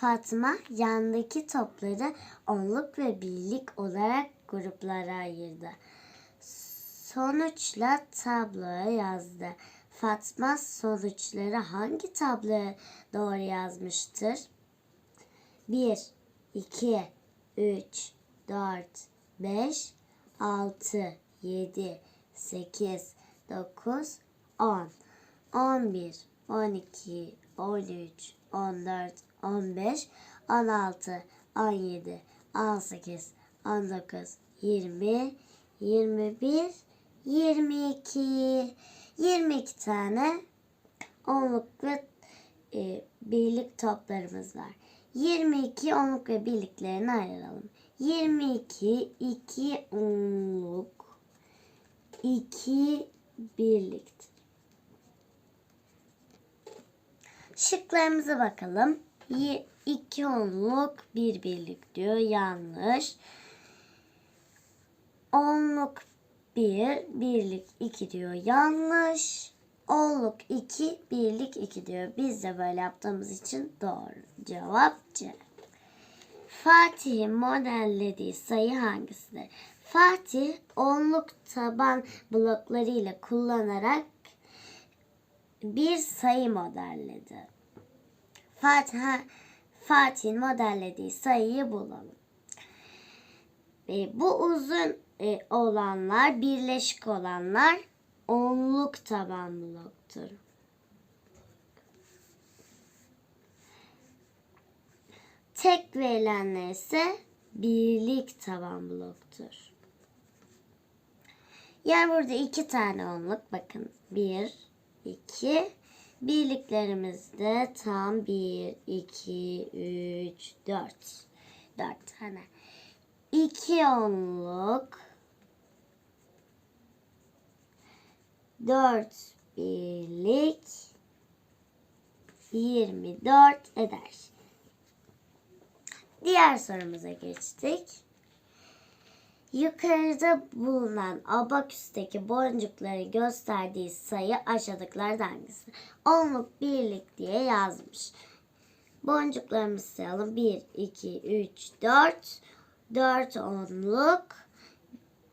Fatma yandaki topları onluk ve birlik olarak gruplara ayırdı. Sonuçla tabloya yazdı. Fatma sonuçları hangi tabloya doğru yazmıştır? 1, 2, 3, 4, 5, 6, 7, 8, 9, 10, 11, 12, 13, 14, 15, 16, 17, 18, 19, 20, 21, 22. 22 tane onluk ve e, birlik toplarımız var. 22 onluk ve birliklerini ayıralım. 22 2 onluk 2 birlik. Şıklarımıza bakalım. 2 onluk 1 birlik diyor. Yanlış. Onluk 1, birlik 2 diyor. Yanlış. Onluk 2, birlik 2 diyor. Biz de böyle yaptığımız için doğru. Cevap C. Fatih'in modellediği sayı hangisidir? Fatih onluk taban bloklarıyla kullanarak bir sayı modelledi. Fatih, Fatih'in modellediği sayıyı bulalım. E, bu uzun e, olanlar, birleşik olanlar onluk taban bloktur. Tek verilenler ise birlik taban bloktur. Yani burada iki tane onluk bakın. Bir, iki. Birliklerimiz de tam bir, iki, üç, dört. Dört tane. İki onluk. Dört birlik. Yirmi dört eder. Diğer sorumuza geçtik. Yukarıda bulunan abaküsteki boncukları gösterdiği sayı aşağıdakilerden hangisi? Onluk birlik diye yazmış. Boncuklarımızı sayalım. 1, 2, 3, 4. 4 onluk.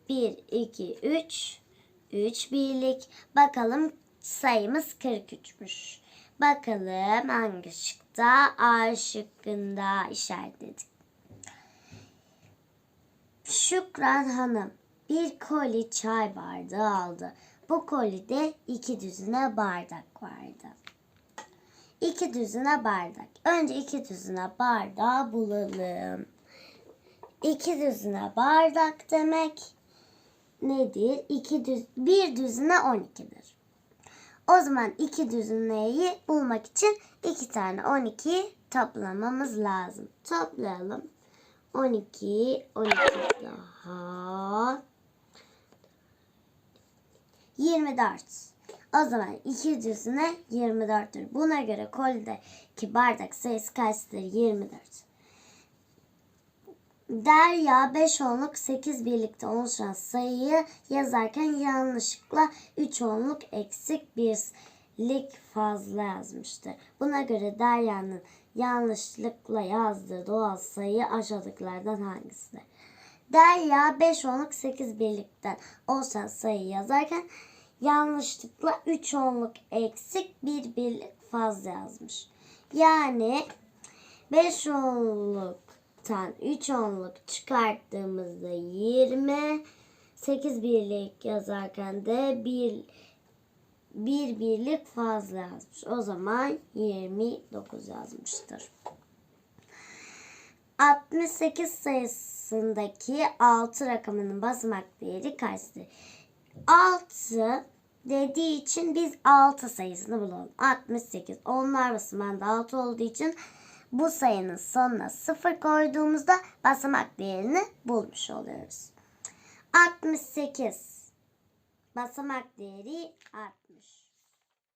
1, 2, 3. 3 birlik. Bakalım sayımız 43'müş. Bakalım hangi şıkta? A şıkkında işaretledik. Şükran Hanım bir koli çay bardağı aldı. Bu kolide iki düzine bardak vardı. İki düzine bardak. Önce iki düzine bardağı bulalım. İki düzine bardak demek nedir? İki düz, bir düzine on ikidir. O zaman iki düzineyi bulmak için iki tane on iki toplamamız lazım. Toplayalım. 12, 12 daha 24. O zaman iki düzine 24'tür. Buna göre kolideki bardak sayısı kaçtır? 24. Derya 5 onluk 8 birlikte oluşan sayıyı yazarken yanlışlıkla 3 onluk eksik birlik fazla yazmıştır. Buna göre Derya'nın yanlışlıkla yazdığı doğal sayı aşağıdakilerden hangisidir? Derya 5 onluk 8 birlikten oluşan sayı yazarken yanlışlıkla 3 onluk eksik 1 birlik fazla yazmış. Yani 5 onluktan 3 onluk çıkarttığımızda 20 8 birlik yazarken de 1 bir birlik fazla yazmış. O zaman 29 yazmıştır. 68 sayısındaki 6 rakamının basamak değeri kaçtır? 6 dediği için biz 6 sayısını bulalım. 68. Onlar basamağında 6 olduğu için bu sayının sonuna 0 koyduğumuzda basamak değerini bulmuş oluyoruz. 68 basamak değeri 60.